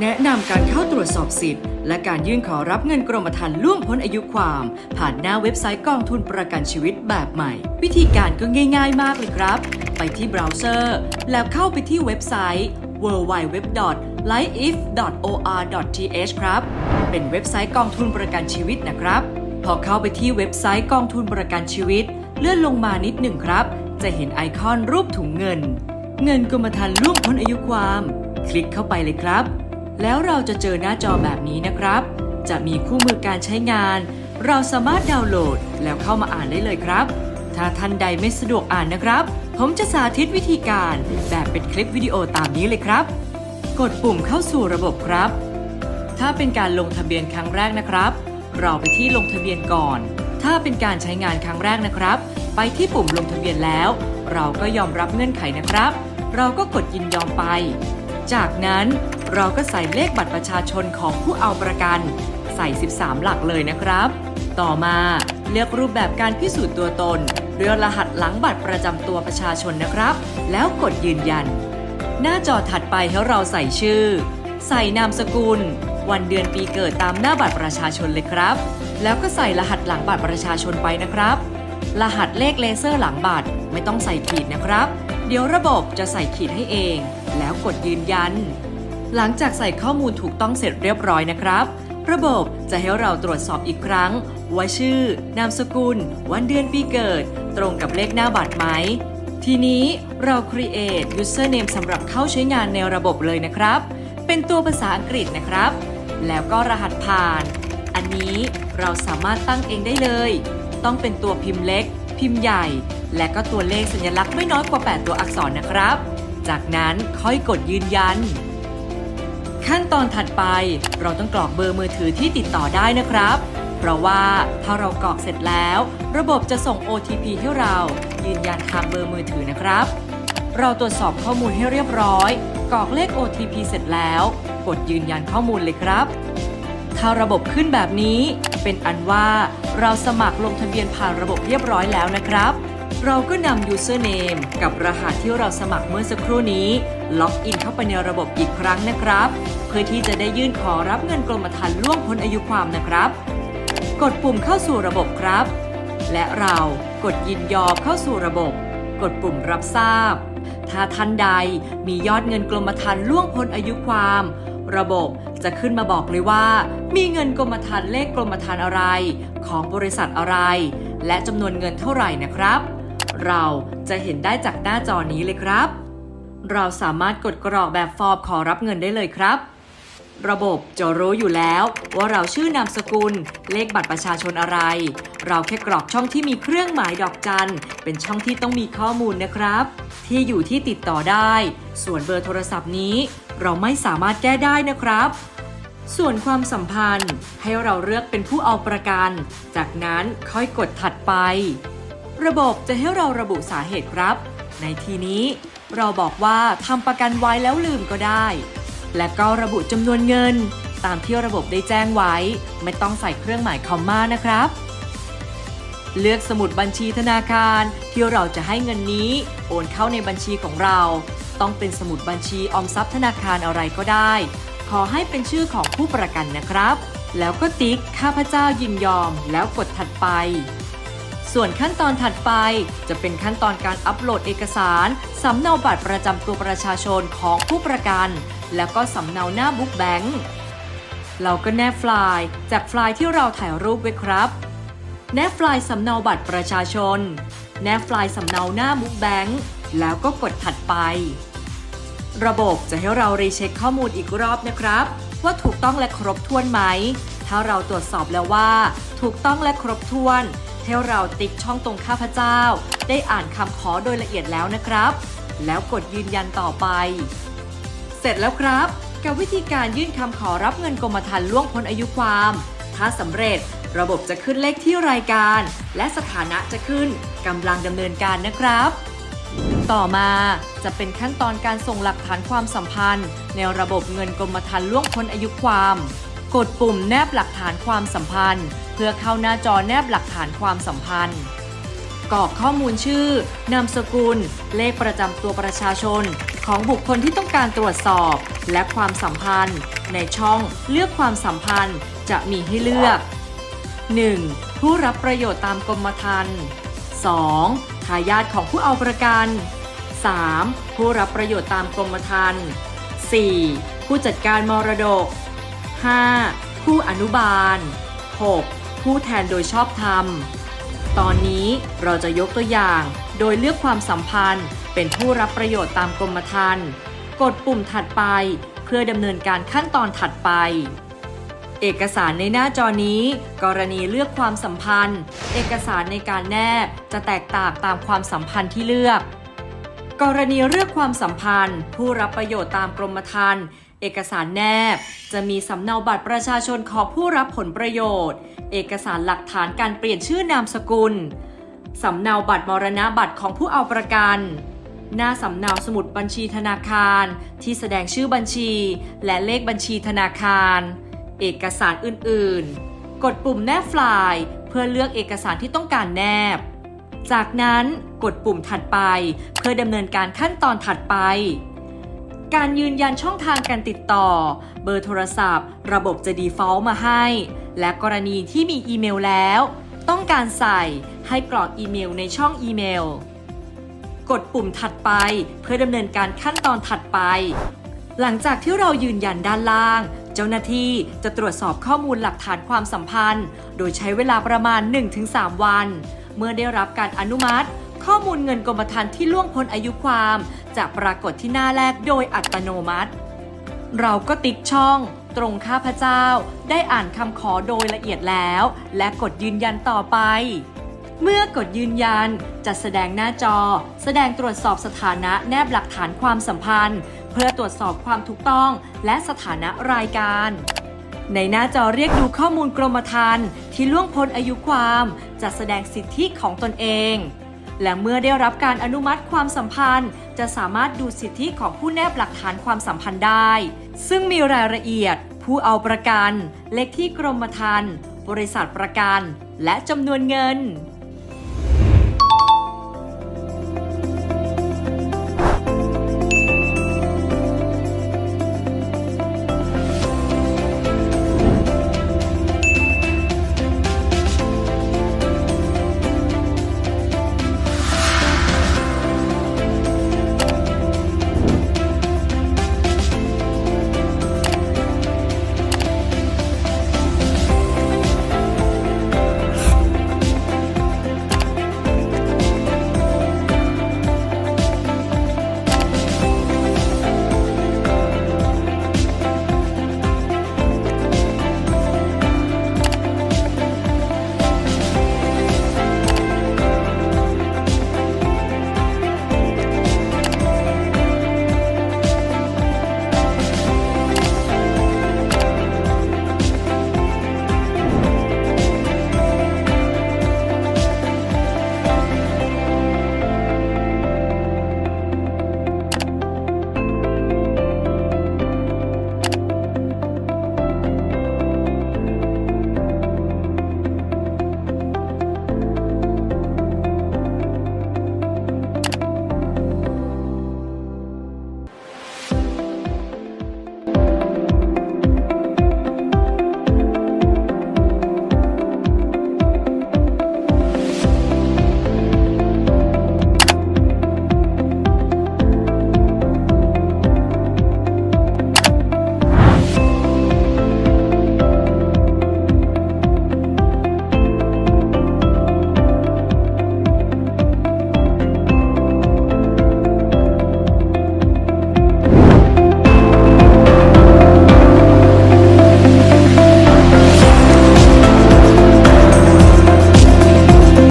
แนะนำการเข้าตรวจสอบสิทธิ์ และการยื่นขอรับเงินกรมธรรม์ล่วงพ้นอายุความ ผ่านหน้าเว็บไซต์กองทุนประกันชีวิตแบบใหม่ วิธีการก็ง่ายๆมากเลยครับ ไปที่เบราว์เซอร์ แล้วเข้าไปที่เว็บไซต์ www.lifeif.or.th ครับ เป็นเว็บไซต์กองทุนประกันชีวิตนะครับ พอเข้าไปที่เว็บไซต์กองทุนประกันชีวิต เลื่อนลงมานิดหนึ่งครับ จะเห็นไอคอนรูปถุงเงิน เงินกรมธรรม์ล่วงพ้นอายุความ คลิกเข้าไปเลยครับ แล้วเราจะเจอหน้าจอแบบนี้นะครับ จะมีคู่มือการใช้งาน เราสามารถดาวน์โหลดแล้วเข้ามาอ่านได้เลยครับ ถ้าท่านใดไม่สะดวกอ่านนะครับ ผมจะสาธิตวิธีการแบบเป็นคลิปวิดีโอตามนี้เลยครับ กดปุ่มเข้าสู่ระบบครับ ถ้าเป็นการลงทะเบียนครั้งแรกนะครับ เราไปที่ลงทะเบียนก่อน ถ้าเป็นการใช้งานครั้งแรกนะครับ ไปที่ปุ่มลงทะเบียนแล้ว เราก็ยอมรับเงื่อนไขนะครับ เราก็กดยินยอมไป จากนั้น เราก็ใส่เลขบัตรประชาชนของผู้เอาประกัน ใส่ 13 หลักเลยนะครับ ต่อมาเลือกรูปแบบการพิสูจน์ตัวตนเรือรหัสหลังบัตรประจำตัวประชาชนนะครับ แล้วกดยืนยัน หน้าจอถัดไปให้เราใส่ชื่อ ใส่นามสกุล วันเดือนปีเกิดตามหน้าบัตรประชาชนเลยครับ แล้วก็ใส่รหัสหลังบัตรประชาชนไปนะครับ รหัสเลขเลเซอร์หลังบัตรไม่ต้องใส่ขีดนะครับ เดี๋ยวระบบจะใส่ขีดให้เอง แล้วกดยืนยัน หลังจากใส่ข้อมูลถูกต้องเสร็จเรียบร้อยนะครับ ระบบจะให้เราตรวจสอบอีกครั้ง ว่าชื่อ นามสกุล วันเดือนปีเกิด ตรงกับเลขหน้าบัตรไหม ทีนี้เรา create username สำหรับเข้าใช้งานในระบบเลยนะครับ เป็นตัวภาษาอังกฤษนะครับ แล้วก็รหัสผ่าน อันนี้เราสามารถตั้งเองได้เลย ต้องเป็นตัวพิมพ์เล็ก พิมพ์ใหญ่ และก็ตัวเลขสัญลักษณ์ไม่น้อยกว่า 8 ตัวอักษรนะครับ จากนั้นค่อยกดยืนยัน ขั้นตอนถัดไปเราต้องกรอกเบอร์มือถือที่ติดต่อได้นะครับ เพราะว่าถ้าเรากรอกเสร็จแล้ว ระบบจะส่ง OTP ให้เรายืนยันทางเบอร์มือถือนะครับ เราตรวจสอบข้อมูลให้เรียบร้อย กรอกเลข OTP เสร็จแล้ว กดยืนยันข้อมูลเลยครับ ถ้าระบบขึ้นแบบนี้ เป็นอันว่าเราสมัครลงทะเบียนผ่านระบบเรียบร้อยแล้วนะครับ เราก็นำ username กับรหัสที่เราสมัครเมื่อสักครู่นี้ ล็อกอินเข้าไปในระบบอีกครั้งนะครับ เพื่อที่จะได้ยื่นขอรับเงินกรมธรรม์ล่วงพ้นอายุความนะครับ กดปุ่มเข้าสู่ระบบครับ และเรากดยินยอมเข้าสู่ระบบ กดปุ่มรับทราบ ถ้าท่านใดมียอดเงินกรมธรรม์ล่วงพ้นอายุความ ระบบจะขึ้นมาบอกเลยว่า มีเงินกรมธรรม์เลขกรมธรรม์อะไร ของบริษัทอะไร และจำนวนเงินเท่าไหร่นะครับ เราจะเห็นได้จากหน้าจอนี้เลยครับ เราสามารถกดกรอกแบบฟอร์มขอรับเงินได้เลยครับ ระบบจะรู้อยู่แล้วว่าเราชื่อนามสกุล เลขบัตรประชาชนอะไร เราแค่กรอกช่องที่มีเครื่องหมายดอกจัน เป็นช่องที่ต้องมีข้อมูลนะครับ ที่อยู่ที่ติดต่อได้ ส่วนเบอร์โทรศัพท์นี้ เราไม่สามารถแก้ได้นะครับส่วนความสัมพันธ์ให้เราเลือกเป็นผู้เอาประกัน จากนั้นค่อยกดถัดไป ระบบจะให้เราระบุสาเหตุครับ ในทีนี้เราบอกว่าทำประกันไว้แล้วลืมก็ได้ และก็ระบุจำนวนเงิน ตามที่ระบบได้แจ้งไว้ ไม่ต้องใส่เครื่องหมายคอมมานะครับ เลือกสมุดบัญชีธนาคารที่เราจะให้เงินนี้ โอนเข้าในบัญชีของเรา ต้องเป็นสมุดบัญชีออมทรัพย์ธนาคารอะไรก็ได้ ขอให้เป็นชื่อของผู้ประกันนะครับ แล้วก็ติ๊กข้าพเจ้ายินยอมแล้วกดถัดไป ส่วนขั้นตอนถัดไป จะเป็นขั้นตอนการอัปโหลดเอกสารสำเนาบัตรประจำตัวประชาชนของผู้ประกัน แล้วก็สำเนาหน้าบุ๊กแบงค์เราก็แนบไฟล์จากไฟล์ที่เราถ่ายรูปไว้ครับ แนบไฟล์สำเนาบัตรประชาชน แนบไฟล์สำเนาหน้าบุ๊กแบงค์แล้วก็กดถัดไป ระบบจะให้เรารีเช็คข้อมูลอีกรอบนะครับ ว่าถูกต้องและครบถ้วนไหม ถ้าเราตรวจสอบแล้วว่า ถูกต้องและครบถ้วน ให้เราติ๊กช่องตรงข้าพเจ้า ได้อ่านคำขอโดยละเอียดแล้วนะครับ แล้วกดยืนยันต่อไป เสร็จแล้วครับ กับวิธีการยื่นคำขอรับเงินกรมธรรม์ล่วงพ้นอายุความ ถ้าสำเร็จระบบจะขึ้นเลขที่รายการ และสถานะจะขึ้นกำลังดำเนินการนะครับ ต่อมาจะเป็นขั้นตอนการส่งหลักฐานความสัมพันธ์ ในระบบเงินกรมธรรม์ล่วงพ้นอายุความ กดปุ่มแนบหลักฐานความสัมพันธ์ พื่อเข้าหน้าจอแนบหลักฐานความสัมพันธ์กรอกข้อมูลชื่อ นามสกุล เลขประจำตัวประชาชน ของบุคคลที่ต้องการตรวจสอบ และความสัมพันธ์ ในช่องเลือกความสัมพันธ์จะมีให้เลือก 1. ผู้รับประโยชน์ตามกรมธรรม์ 2. ทายาทของผู้เอาประกัน 3. ผู้รับประโยชน์ตามกรมธรรม์ 4. ผู้จัดการมรดก 5. ผู้อนุบาล 6. ผู้แทนโดยชอบธรรม ตอนนี้เราจะยกตัวอย่าง โดยเลือกความสัมพันธ์ เป็นผู้รับประโยชน์ตามกรมธรรม์กดปุ่มถัดไปเพื่อดำเนินการขั้นตอนถัดไป เอกสารในหน้าจอนี้ กรณีเลือกความสัมพันธ์ เอกสารในการแนบจะแตกต่างตามความสัมพันธ์ที่เลือกกรณีเลือกความสัมพันธ์ ผู้รับประโยชน์ตามกรมธรรม์ เอกสารแนบ จะมีสำเนาบัตรประชาชนของผู้รับผลประโยชน์ เอกสารหลักฐานการเปลี่ยนชื่อนามสกุล สำเนาบัตรมรณะบัตรของผู้เอาประกัน หน้าสำเนาสมุดบัญชีธนาคาร ที่แสดงชื่อบัญชี และเลขบัญชีธนาคาร เอกสารอื่น ๆ กดปุ่มแนบไฟล์เพื่อเลือกเอกสารที่ต้องการแนบ จากนั้นกดปุ่มถัดไป เพื่อดำเนินการขั้นตอนถัดไป การยืนยันช่องทางการติดต่อ เบอร์โทรศัพท์ ระบบจะ default มาให้ และกรณีที่มีอีเมลแล้ว ต้องการใส่ให้กรอกอีเมลในช่องอีเมล กดปุ่มถัดไปเพื่อดำเนินการขั้นตอนถัดไป หลังจากที่เรายืนยันด้านล่าง เจ้าหน้าที่จะตรวจสอบข้อมูลหลักฐานความสัมพันธ์ โดยใช้เวลาประมาณ 1-3 วัน เมื่อได้รับการอนุมัติ ข้อมูลเงินกรมธรรม์ที่ล่วงพ้นอายุความ จะปรากฏที่หน้าแรกโดยอัตโนมัติ เราก็ติ๊กช่อง ตรงข้าพเจ้า ได้อ่านคำขอโดยละเอียดแล้ว และกดยืนยันต่อไป เมื่อกดยืนยันจะแสดงหน้าจอ แสดงตรวจสอบสถานะแนบหลักฐานความสัมพันธ์ เพื่อตรวจสอบความถูกต้องและสถานะรายการในหน้าจอเรียกดูข้อมูลกรมธรรม์ที่ล่วงพ้นอายุความ จะแสดงสิทธิของตนเอง และเมื่อได้รับการอนุมัติความสัมพันธ์ จะสามารถดูสิทธิของผู้แนบหลักฐานความสัมพันธ์ได้ ซึ่งมีรายละเอียด ผู้เอาประกัน เลขที่กรมธรรม์บริษัทประกัน และจำนวนเงิน